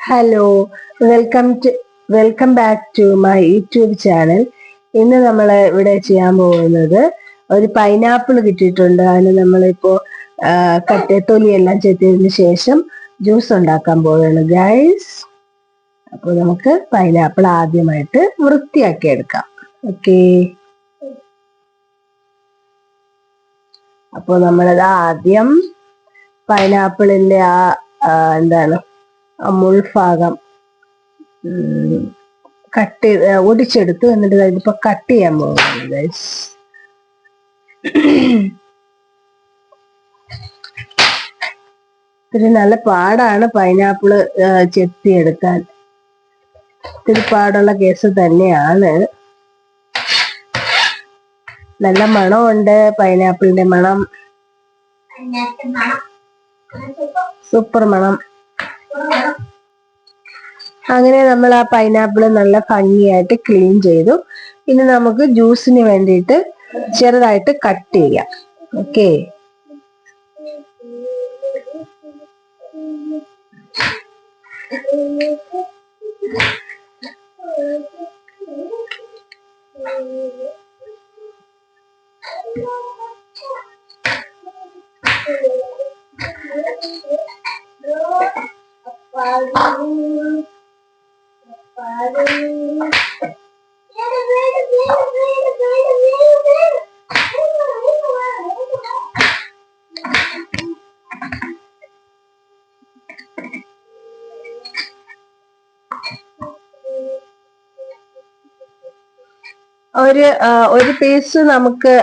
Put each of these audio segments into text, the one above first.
Hello welcome to welcome back to my YouTube channel ഇന്ന് നമ്മൾ ഇവിടെ ചെയ്യാൻ പോകുന്നത് ഒരു പൈനാപ്പിൾ കിട്ടിയിട്ടുണ്ട്. അതിന് നമ്മളിപ്പോ കട്ടത്തൊലി എല്ലാം ചെത്തിയതിന് ശേഷം ജ്യൂസ് ഉണ്ടാക്കാൻ പോവുകയാണ് ഗൈസ് അപ്പോൾ നമുക്ക് പൈനാപ്പിൾ ആദ്യമായിട്ട് വൃത്തിയാക്കി എടുക്കാം ഓക്കെ അപ്പോൾ നമ്മളത് ആദ്യം പൈനാപ്പിളിന്റെ ആ എന്താണ് മുൾഭാഗം കട്ട് ചെയ്ത് ഒടിച്ചെടുത്തു എന്നിട്ട് ഇതിപ്പോ കട്ട് ചെയ്യാൻ പോകുന്നു ഗൈസ് ഇത്തിരി നല്ല പാടാണ് പൈനാപ്പിൾ ചെത്തിയെടുക്കാൻ. ഇത്തിരി പാടുള്ള കേസ് തന്നെയാണ്. നല്ല മണമുണ്ട് പൈനാപ്പിളിന്റെ മണം. സൂപ്പർ മണം. അങ്ങനെ നമ്മൾ ആ പൈനാപ്പിൾ നല്ല ഭംഗിയായിട്ട് ക്ലീൻ ചെയ്തു. ഇനി നമുക്ക് ജ്യൂസിന് വേണ്ടിയിട്ട് ചെറുതായിട്ട് കട്ട് ചെയ്യാം. ഓക്കെ Thank ആ, ഒരു ഒരു പീസ് നമുക്ക്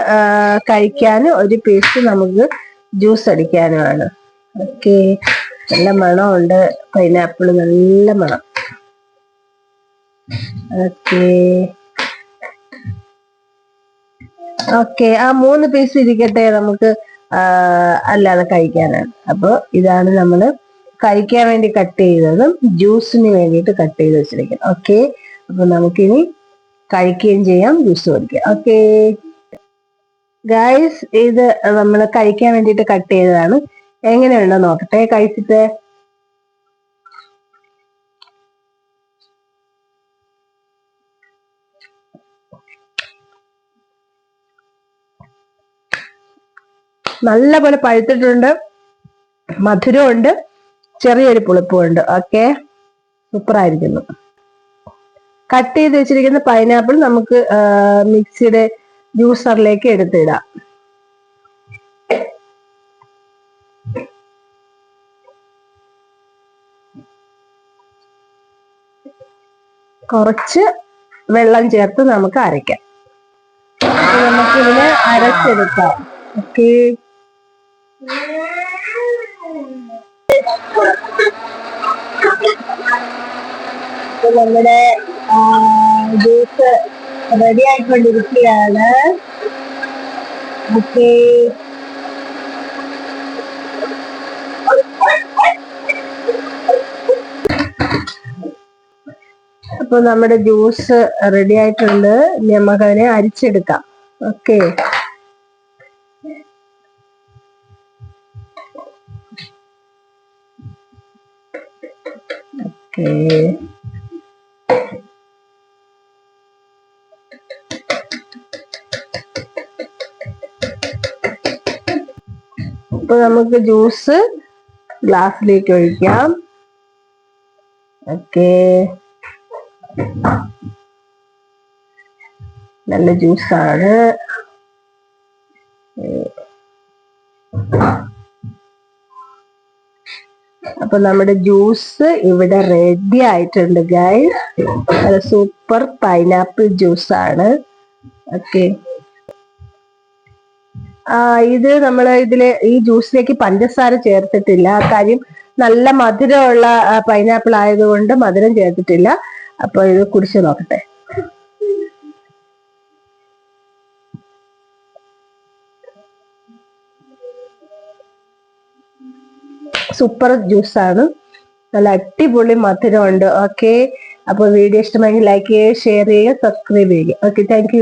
കഴിക്കാനും ഒരു പീസ് നമുക്ക് ജ്യൂസ് അടിക്കാനുമാണ്. ഓക്കെ നല്ല മണമുണ്ട്. പൈനാപ്പിൾ നല്ല മണം. ഓക്കെ. ആ മൂന്ന് പീസ് ഇരിക്കട്ടെ നമുക്ക് അല്ലാതെ കഴിക്കാനാണ്. അപ്പോൾ ഇതാണ് നമ്മൾ കഴിക്കാൻ വേണ്ടി കട്ട് ചെയ്തതും ജ്യൂസിന് വേണ്ടിയിട്ട് കട്ട് ചെയ്ത് വെച്ചിരിക്കുന്നത്. ഓക്കെ അപ്പൊ നമുക്കിനി കഴിക്കുകയും ചെയ്യാം ജ്യൂസ് കുടിക്കാം. ഓക്കെ. ഗായ്സ് ഇത് നമ്മൾ കഴിക്കാൻ വേണ്ടിയിട്ട് കട്ട് ചെയ്തതാണ്. എങ്ങനെയുണ്ടോ നോക്കട്ടെ കഴിച്ചിട്ട് നല്ല പോലെ പഴുത്തിട്ടുണ്ട്. മധുരമുണ്ട്. ചെറിയൊരു പുളിപ്പുമുണ്ട് ഓക്കെ സൂപ്പറായിരിക്കുന്നു. കട്ട് ചെയ്ത് വെച്ചിരിക്കുന്ന പൈനാപ്പിൾ നമുക്ക് മിക്സിയുടെ ജ്യൂസറിലേക്ക് എടുത്തിടാം. കുറച്ച് വെള്ളം ചേർത്ത് നമുക്ക് അരയ്ക്കാം. നമുക്കിതിനെ അരച്ചെടുക്കാം. ഓക്കെ. നമ്മുടെ ജ്യൂസ് റെഡി ആയിക്കൊണ്ടിരിക്കുകയാണ്. ഓക്കെ. അപ്പൊ നമ്മുടെ ജ്യൂസ് റെഡി ആയിട്ടുണ്ട്. നമുക്കതിനെ അരിച്ചെടുക്കാം. ഓക്കെ ഓക്കെ അപ്പൊ നമുക്ക് ജ്യൂസ് ഗ്ലാസ്സിലേക്ക് ഒഴിക്കാം. ഓക്കെ നല്ല ജ്യൂസാണ്. അപ്പൊ നമ്മുടെ ജ്യൂസ് ഇവിടെ റെഡി ആയിട്ടുണ്ട് ഗൈസ് അത് സൂപ്പർ പൈനാപ്പിൾ ജ്യൂസ് ആണ് ഓക്കെ ആ ഇത് നമ്മൾ ഇതിൽ ഈ ജ്യൂസിലേക്ക് പഞ്ചസാര ചേർത്തിട്ടില്ല. കാര്യം നല്ല മധുരമുള്ള പൈനാപ്പിൾ ആയതുകൊണ്ട് മധുരം ചേർത്തിട്ടില്ല. അപ്പൊ ഇത് കുടിച്ചു നോക്കട്ടെ. സൂപ്പർ ജ്യൂസാണ് നല്ല അടിപൊളി മധുരമുണ്ട് ഓക്കെ അപ്പൊ വീഡിയോ ഇഷ്ടമായെങ്കിൽ ലൈക്ക് ചെയ്യുക ഷെയർ ചെയ്യുക സബ്സ്ക്രൈബ് ചെയ്യുക. Okay thank